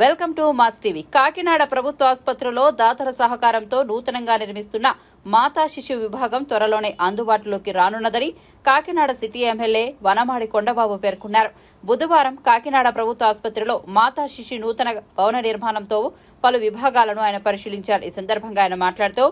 Welcome to Mass TV. Kakinada ప్రభుత్వ ఆసుపత్రిలో దాతల సహకారంతో నూతనంగా నిర్మిస్తున్న మాతా శిశు విభాగం త్వరలోనే అందుబాటులోకి రానున్నదని కాకినాడ సిటీ ఎమ్మెల్యే వనమాడి కొండబాబు పేర్కొన్నారు. బుధవారం కాకినాడ ప్రభుత్వ ఆసుపత్రిలో మాతా శిశు నూతన భవన నిర్మాణంతో పలు విభాగాలను ఆయన పరిశీలించారు. ఈ సందర్భంగా ఆయన మాట్లాడుతూ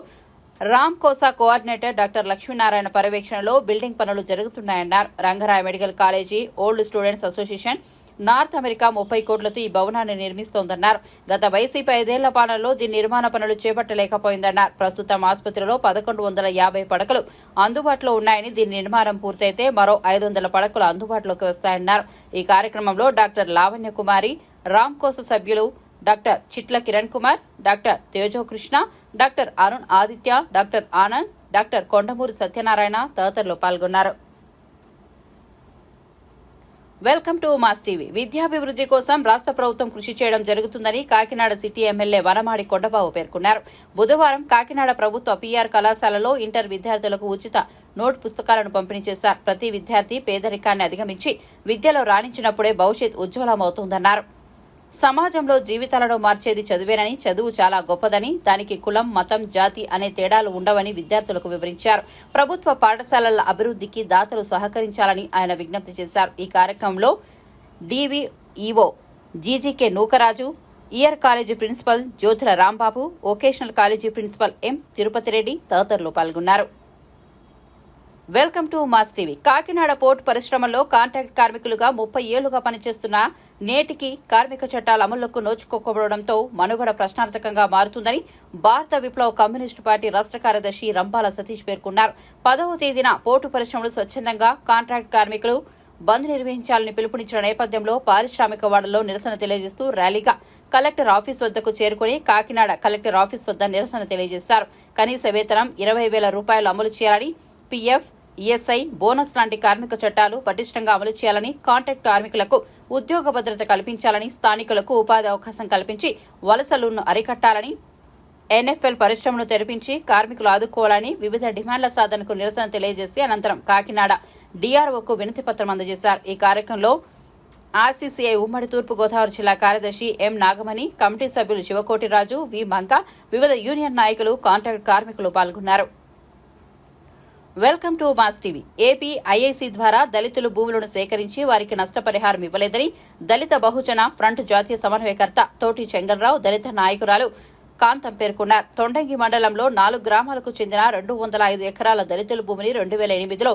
రామ్ కోసా కోఆర్డినేటర్ డాక్టర్ లక్ష్మీనారాయణ పర్యవేక్షణలో బిల్డింగ్ పనులు జరుగుతున్నాయన్నారు. Rangaraya medical college old students association North America ముప్పై కోట్లతో ఈ భవనాన్ని నిర్మిస్తోందన్నారు. గత వైసీపీ ఐదేళ్ళ పాలనలో దీని నిర్మాణ పనులు చేపట్టలేకపోయిందన్నారు. ప్రస్తుతం ఆసుపత్రిలో పదకొండు వందల యాభై పడకలు అందుబాటులో ఉన్నాయని దీని నిర్మాణం పూర్తయితే మరో ఐదు వందల పడకలు అందుబాటులోకి వస్తాయన్నారు. ఈ కార్యక్రమంలో డాక్టర్ లావణ్య కుమారి రామ్ కోస సభ్యులు doctor Chitla Kiran Kumar doctor Tejo Krishna doctor Arun Aditya doctor Anand doctor Kondamuri Satyanarayana తదితరులు పాల్గొన్నారు. Welcome to Mass TV. విద్యాభివృద్ధి కోసం రాష్ట్ర ప్రభుత్వం కృషి చేయడం జరుగుతుందని కాకినాడ సిటీ ఎమ్మెల్యే వనమాడి కొండబాబు పేర్కొన్నారు. బుధవారం కాకినాడ ప్రభుత్వ పీఆర్ కళాశాలలో ఇంటర్ విద్యార్థులకు ఉచిత నోట్ పుస్తకాలను పంపిణీ చేశారు. ప్రతి విద్యార్థి పేదరికాన్ని అధిగమించి విద్యలో రాణించినప్పుడే భవిష్యత్ ఉజ్వలమవుతుందన్నారు. సమాజంలో జీవితాలను మార్చేది చదువేనని చదువు చాలా గొప్పదని దానికి కులం మతం జాతి అనే తేడాలు ఉండవని విద్యార్థులకు వివరించారు. ప్రభుత్వ పాఠశాలల అభివృద్ధికి దాతలు సహకరించాలని ఆయన విజ్ఞప్తి చేశారు. ఈ కార్యక్రమంలో DV EO GGK Nookaraju year college principal Jyothula Rambabu vocational college principal M Tirupati Reddy తదితరులు పాల్గొన్నారు. Welcome to Mass TV. Kakinada port పరిశ్రమలో కాంట్రాక్ట్ కార్మికులుగా ముప్పై ఏళ్ళుగా పనిచేస్తున్న నేటికి కార్మిక చట్టాల అమలుకు నోచుకోకపోవడంతో మనుగడ ప్రశ్నార్థకంగా మారుతుందని భారత విప్లవ కమ్యూనిస్టు పార్టీ రాష్ట్ర కార్యదర్శి రంపాల సతీష్ పేర్కొన్నారు. పదవ తేదీన పోర్టు పరిశ్రమలు స్వచ్ఛందంగా కాంట్రాక్ట్ కార్మికులు బంద్ నిర్వహించాలని పిలుపునిచ్చిన నేపథ్యంలో పారిశ్రామిక వాడల్లో నిరసన తెలియజేస్తూ ర్యాలీగా కలెక్టర్ ఆఫీస్ వద్దకు చేరుకుని కాకినాడ కలెక్టర్ ఆఫీస్ వద్ద నిరసన తెలియజేశారు. కనీస వేతనం ఇరవై వేల రూపాయలు అమలు చేయాలని పీఎఫ్ ఈఎస్ఐ బోనస్ లాంటి కార్మిక చట్టాలు పటిష్టంగా అమలు చేయాలని కాంట్రాక్ట్ కార్మికులకు ఉద్యోగ భద్రత కల్పించాలని స్థానికులకు ఉపాధి అవకాశం కల్పించి వలసలను అరికట్టాలని ఎన్ఎఫ్ఎల్ పరిశ్రమను తెరిపించి కార్మికులు ఆదుకోవాలని వివిధ డిమాండ్ల సాధనకు నిరసన తెలియజేసి అనంతరం కాకినాడ డీఆర్ఓకు వినతి పత్రం అందజేశారు. ఈ కార్యక్రమంలో ఆర్సీసీఐ ఉమ్మడి తూర్పుగోదావరి జిల్లా కార్యదర్శి ఎం నాగమణి కమిటీ సభ్యులు శివకోటిరాజు వి మంక వివిధ యూనియన్ నాయకులు కాంట్రాక్ట్ కార్మికులు పాల్గొన్నారు. Welcome to Mass TV. AP IIC ద్వారా దళితులు భూములను సేకరించి వారికి నష్టపరిహారం ఇవ్వలేదని దళిత బహుజన ఫ్రంట్ జాతీయ సమన్వయకర్త తోటి చెంగల్రావు దళిత నాయకురాలు కాంతం పేర్కొన్నారు. తొండంగి మండలంలో నాలుగు గ్రామాలకు చెందిన రెండు వందల ఐదు ఎకరాల దళితుల భూమిని రెండు వేల ఎనిమిదిలో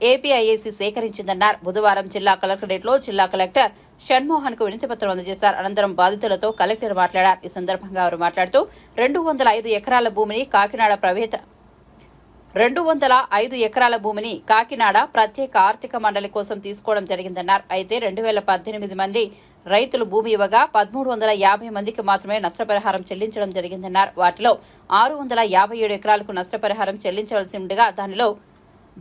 ఏపీఐఏసీ సేకరించిందన్నారు. బుధవారం జిల్లా కలెక్టరేట్లో జిల్లా కలెక్టర్ షణ్మోహన్కు వినతిపత్రం అందజేశారు. అనంతరం బాధితులతో కలెక్టర్ మాట్లాడారు. ఈ సందర్భంగా వారు మాట్లాడుతూ రెండు వందల ఐదు ఎకరాల భూమిని కాకినాడ ప్రవేత రెండు వందల ఐదు ఎకరాల భూమిని కాకినాడ ప్రత్యేక ఆర్థిక మండలి కోసం తీసుకోవడం జరిగిందన్నారు. అయితే రెండు వేల పద్దెనిమిది మంది రైతులు భూమి ఇవ్వగా పదమూడు వందల యాభై మందికి మాత్రమే నష్టపరిహారం చెల్లించడం జరిగిందన్నారు. వాటిలో ఆరు వందల యాభై ఏడు ఎకరాలకు నష్టపరిహారం చెల్లించవలసి ఉండగా దానిలో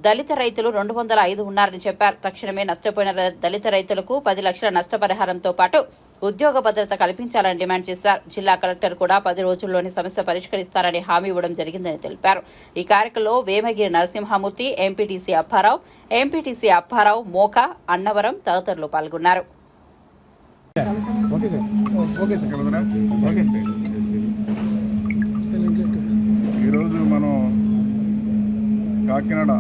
దళిత రైతులు రెండు వందల ఐదు ఉన్నారని చెప్పారు. తక్షణమే నష్టపోయిన దళిత రైతులకు పది లక్షల నష్టపరిహారంతో పాటు ఉద్యోగ భద్రత కల్పించాలని డిమాండ్ చేశారు. జిల్లా కలెక్టర్ కూడా పది రోజుల్లోని సమస్య పరిష్కరిస్తారని హామీ ఇవ్వడం జరిగిందని తెలిపారు. ఈ కార్యక్రమంలో వేమగిరి నరసింహమూర్తి ఎంపీటీసీ అప్పారావు ఎంపీటీసీ అప్పారావు మోక అన్నవరం తదితరులు పాల్గొన్నారు. ఈరోజు మనం కాకినాడ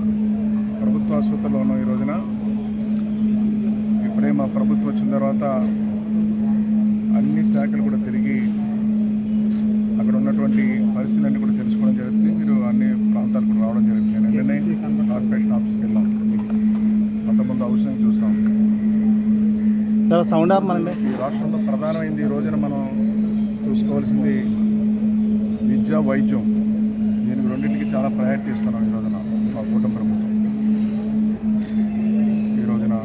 ప్రభుత్వ ఆసుపత్రిలో ఉన్నాం ఈ రోజున. ఇప్పుడే మా ప్రభుత్వం వచ్చిన తర్వాత అన్ని శాఖలు కూడా తిరిగి అక్కడ ఉన్నటువంటి పరిస్థితులన్నీ కూడా తెలుసుకోవడం జరుగుతుంది. మీరు అన్ని ప్రాంతాలు కూడా రావడం జరుగుతుంది. నిన్ననే కార్పొరేషన్ ఆఫీస్కి వెళ్ళాం. కొంతమంది అవసరం చూసాం. సౌండ్ ఆపమనండి. ఈ రాష్ట్రంలో ప్రధానమైంది ఈ రోజున మనం చూసుకోవాల్సింది విద్య వైద్యం. దీనికి రెండింటికి చాలా ప్రయారిటీ ఇస్తున్నాం ఈ రోజున మా కుటుంబ ప్రభుత్వం ఈ రోజున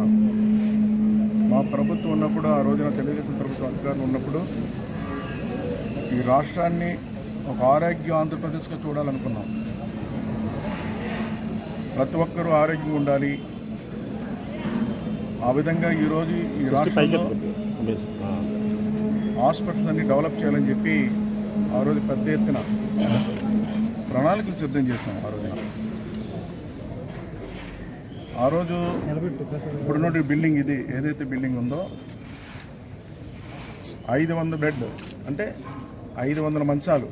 మా ప్రభుత్వం ఉన్నప్పుడు ఆ రోజున తెలుగుదేశం ప్రభుత్వం అధికారులు ఉన్నప్పుడు ఈ రాష్ట్రాన్ని ఒక ఆరోగ్య ఆంధ్రప్రదేశ్గా చూడాలనుకున్నాం. ప్రతి ఒక్కరూ ఆరోగ్యంగా ఉండాలి. ఆ విధంగా ఈరోజు ఈ రాష్ట్రంలో హాస్పిటల్స్ అన్ని డెవలప్ చేయాలని చెప్పి ఆ రోజు పెద్ద ఎత్తున ప్రణాళికలు సిద్ధం చేశాం ఆ రోజున. ఆ రోజు ఇప్పుడున్న బిల్డింగ్ ఇది ఏదైతే బిల్డింగ్ ఉందో ఐదు వందల బెడ్ అంటే ఐదు వందల మంచాలు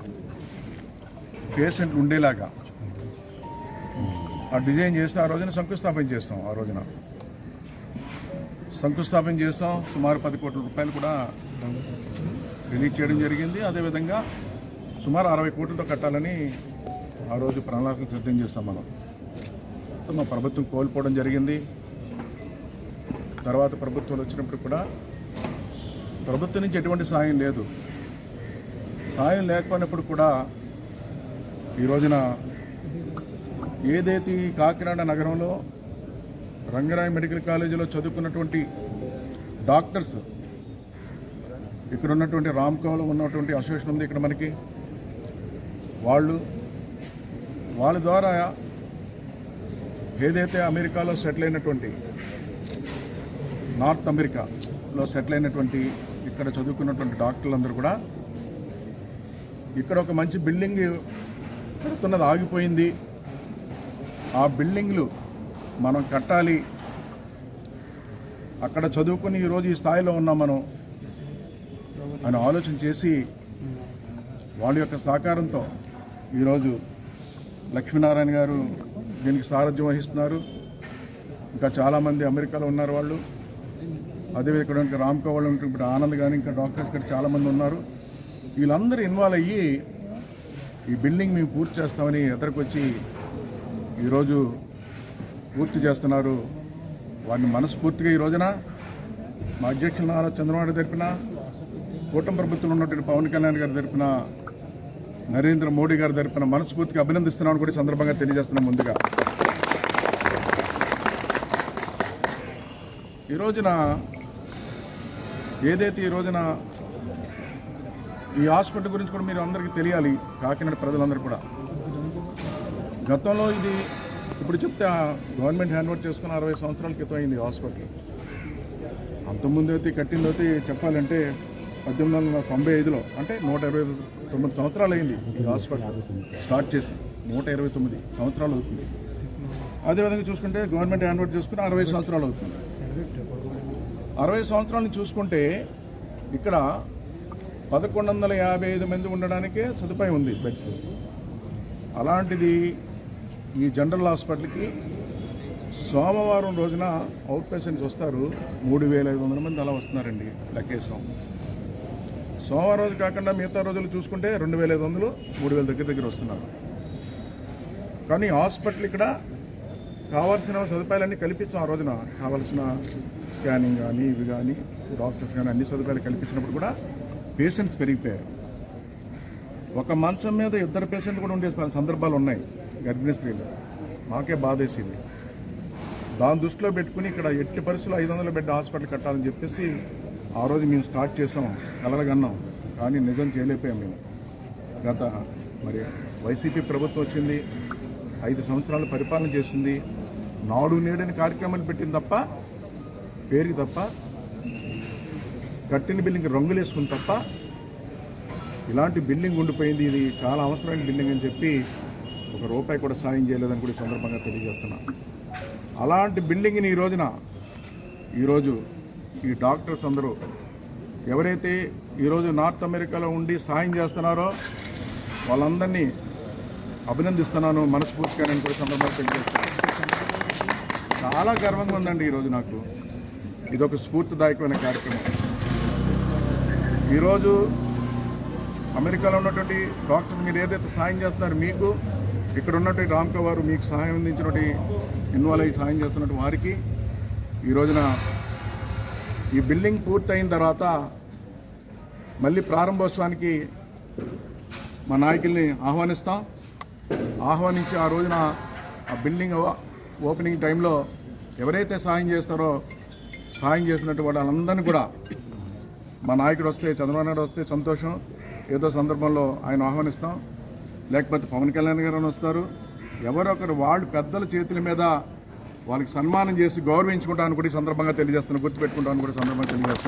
పేషెంట్లు ఉండేలాగా. ఆ డిజైన్ చేస్తే ఆ రోజున శంకుస్థాపన చేస్తాం ఆ రోజున. శంకుస్థాపన చేస్తాం సుమారు పది కోట్ల రూపాయలు కూడా రిలీజ్ చేయడం జరిగింది. అదేవిధంగా సుమారు అరవై కోట్లతో కట్టాలని ఆ రోజు ప్రణాళిక సిద్ధం చేస్తాం మనం. సో ప్రభుత్వం కోల్పోవడం జరిగింది. తర్వాత ప్రభుత్వాలు వచ్చినప్పుడు కూడా ప్రభుత్వం నుంచి ఎటువంటి సాయం లేదు. సాయం లేకపోయినప్పుడు కూడా ఈ రోజున ఏదైతే ఈ కాకినాడ నగరంలో రంగరాయ మెడికల్ కాలేజీలో చదువుకున్నటువంటి డాక్టర్స్ ఇక్కడ ఉన్నటువంటి రామ్కోలో ఉన్నటువంటి అసోసియేషన్ ఉంది ఇక్కడ మనకి. వాళ్ళు వాళ్ళ ద్వారా ఏదైతే అమెరికాలో సెటిల్ అయినటువంటి నార్త్ అమెరికాలో సెటిల్ అయినటువంటి ఇక్కడ చదువుకున్నటువంటి డాక్టర్లందరూ కూడా ఇక్కడ ఒక మంచి బిల్డింగ్ కడుతున్నది ఆగిపోయింది. ఆ బిల్డింగ్లు మనం కట్టాలి. అక్కడ చదువుకుని ఈరోజు ఈ స్థాయిలో ఉన్నాం మనం అని ఆలోచన చేసి వాళ్ళ యొక్క సహకారంతో ఈరోజు లక్ష్మీనారాయణ గారు దీనికి సారథ్యం వహిస్తున్నారు. ఇంకా చాలామంది అమెరికాలో ఉన్నారు వాళ్ళు. అదే ఇక్కడ ఇంకా రామ్ కవాళ్ళు ఇప్పుడు ఆనంద్ కానీ ఇంకా డాక్టర్స్ ఇక్కడ చాలామంది ఉన్నారు. వీళ్ళందరూ ఇన్వాల్వ్ అయ్యి ఈ బిల్డింగ్ మేము పూర్తి చేస్తామని ఎదురుకొచ్చి ఈరోజు పూర్తి చేస్తున్నారు. వారిని మనస్ఫూర్తిగా ఈ రోజున మా అధ్యక్షులు నారా చంద్రబాబు గారు తెలిపిన కూటమి ప్రభుత్వంలో ఉన్నటువంటి పవన్ కళ్యాణ్ గారు తెలిపిన నరేంద్ర మోడీ గారు తెలిపిన మనస్ఫూర్తిగా అభినందిస్తున్నామని కూడా సందర్భంగా తెలియజేస్తున్నాం ముందుగా. ఈ రోజున ఏదైతే ఈ రోజున ఈ హాస్పిటల్ గురించి కూడా మీరు అందరికీ తెలియాలి కాకినాడ ప్రజలందరూ కూడా. గతంలో ఇది ఇప్పుడు చెప్తే గవర్నమెంట్ హ్యాండ్ ఓవర్ చేసుకున్న అరవై సంవత్సరాల క్రితం అయింది హాస్పిటల్. అంతకుముందు అయితే కట్టిందైతే అయితే చెప్పాలంటే పద్దెనిమిది వందల తొంభై ఐదులో అంటే నూట ఇరవై తొమ్మిది సంవత్సరాలు అయింది ఈ హాస్పిటల్ స్టార్ట్ చేసి. నూట ఇరవై తొమ్మిది సంవత్సరాలు అవుతుంది. అదేవిధంగా చూసుకుంటే గవర్నమెంట్ హ్యాండ్ ఓవర్ చేసుకుని అరవై సంవత్సరాలు అవుతుంది. అరవై సంవత్సరాలను చూసుకుంటే ఇక్కడ పదకొండు వందల యాభై ఐదు మంది ఉండడానికే సదుపాయం ఉంది బెడ్స్. అలాంటిది ఈ జనరల్ హాస్పిటల్కి సోమవారం రోజున అవుట్ పేషెంట్స్ వస్తారు. మూడు వేల ఐదు వందల మంది అలా వస్తున్నారండి లెక్కేసాం సోమవారం రోజు కాకుండా మిగతా రోజులు చూసుకుంటే రెండు వేల ఐదు వందలు మూడు వేల దగ్గర దగ్గర వస్తున్నారు. కానీ హాస్పిటల్ ఇక్కడ కావాల్సిన సదుపాయాలన్నీ కల్పించాం ఆ రోజున. కావాల్సిన స్కానింగ్ కానీ ఇవి కానీ డాక్టర్స్ కానీ అన్ని సదుపాయాలు కల్పించినప్పుడు కూడా పేషెంట్స్ పెరిగిపోయారు. ఒక మంచం మీద ఇద్దరు పేషెంట్లు కూడా ఉండే సందర్భాలు ఉన్నాయి గర్భిణీ స్త్రీలు మాకే బాధేసింది. దాని దృష్టిలో పెట్టుకుని ఇక్కడ ఎట్టి పరిస్థితులు ఐదు వందల బెడ్ హాస్పిటల్ కట్టాలని చెప్పేసి ఆ రోజు మేము స్టార్ట్ చేసాం కలలగన్నాం కానీ నిజం చేయలేకపోయాం మేము. గత మరి వైసీపీ ప్రభుత్వం వచ్చింది ఐదు సంవత్సరాలు పరిపాలన చేసింది నాడు నేడని కార్యక్రమాన్ని పెట్టింది తప్ప పేరుకి తప్ప కట్టిన బిల్డింగ్ రంగులేసుకుని తప్ప ఇలాంటి బిల్డింగ్ ఉండిపోయింది ఇది చాలా అవసరమైన బిల్డింగ్ అని చెప్పి ఒక రూపాయి కూడా సాయం చేయలేదని కూడా సందర్భంగా తెలియజేస్తున్నా. అలాంటి బిల్డింగ్ని ఈ రోజున ఈరోజు ఈ డాక్టర్స్ అందరూ ఎవరైతే ఈరోజు నార్త్ అమెరికాలో ఉండి సాయం చేస్తున్నారో వాళ్ళందరినీ అభినందిస్తున్నాను మనస్ఫూర్తిగా నేను కూడా సందర్భంగా తెలియజేస్తున్నాను. చాలా గర్వంగా ఉందండి ఈరోజు నాకు. ఇదొక స్ఫూర్తిదాయకమైన కార్యక్రమం. ఈరోజు అమెరికాలో ఉన్నటువంటి డాక్టర్స్ మీరు ఏదైతే సాయం చేస్తున్నారో మీకు ఇక్కడ ఉన్నటువంటి రామ్కో వారు మీకు సహాయం అందించినటువంటి ఇన్వాల్వ్ అయ్యి సాయం చేస్తున్నటువంటి వారికి ఈ రోజున ఈ బిల్డింగ్ పూర్తయిన తర్వాత మళ్ళీ ప్రారంభోత్సవానికి మా నాయకుల్ని ఆహ్వానిస్తాం. ఆహ్వానించి ఆ రోజున ఆ బిల్డింగ్ ఓపెనింగ్ టైంలో ఎవరైతే సాయం చేస్తారో సాయం చేసినట్టు వాళ్ళందరినీ కూడా మా నాయకుడు వస్తే చంద్రబాబు నాయుడు వస్తే సంతోషం. ఏదో సందర్భంలో ఆయన ఆహ్వానిస్తాం. లేకపోతే పవన్ కళ్యాణ్ గారు వస్తారు. ఎవరొకరు వాళ్ళు పెద్దల చేతుల మీద వాళ్ళకి సన్మానం చేసి గౌరవించుకుంటాను కూడా ఈ సందర్భంగా తెలియజేస్తున్నాను గుర్తుపెట్టుకుంటాను కూడా సందర్భంగా తెలియజేస్తున్నాను